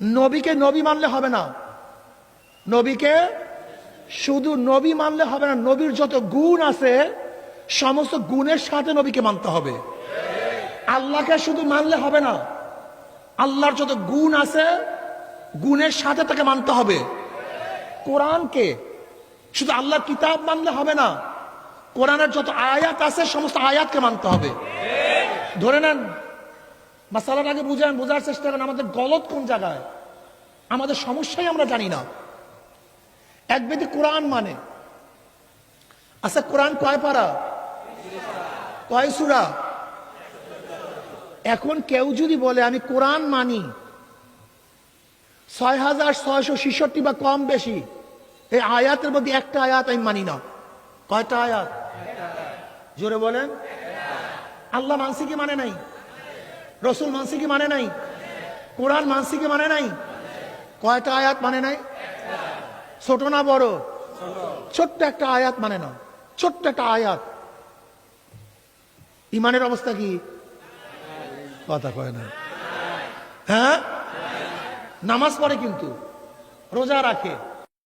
নবীকে নবী মানলে হবে না। নবীকে শুধু নবী মানলে হবে না, নবীর যত গুণ আছে, সমস্ত গুণের সাথে নবীকে মানতে হবে। আল্লাহকে শুধু মানলে হবে না, আল্লাহর যত গুণ আছে, গুণের সাথে তাকে মানতে হবে। কোরআনকে শুধু আল্লাহর কিতাব মানলে হবে না, কোরআনের যত আয়াত আছে, সমস্ত আয়াতকে মানতে হবে। ধরে নেন মাসালার আগে বুঝেন, বোঝার চেষ্টা করেন, আমাদের গলত কোন জায়গায়? আমাদের সমস্যাই আমরা জানি না। এক ব্যক্তি কোরআন মানে। আচ্ছা কোরআন কয় পারা? কয় সুরা? এখন কেউ যদি বলে, আমি কোরআন মানি, ছয় হাজার ছয়শো ছেষট্টি বা কম বেশি, এই আয়াতের মধ্যে একটা আয়াত আমি মানি না। কয়টা আয়াত? জোরে বলেন। আল্লাহ মানসি কি মানে নাই? রসুল মানসি কি মানে নাই? কোরআন মানসি কি মানে নাই? কয়টা আয়াত মানে নাই? ছোট না বড়? ছোট্ট একটা আয়াত মানে না। ছোট্ট একটা আয়াত। ইমানের অবস্থা কি? কথা কয় না। হ্যাঁ? নামাজ পড়ে কিন্তু। রোজা রাখে।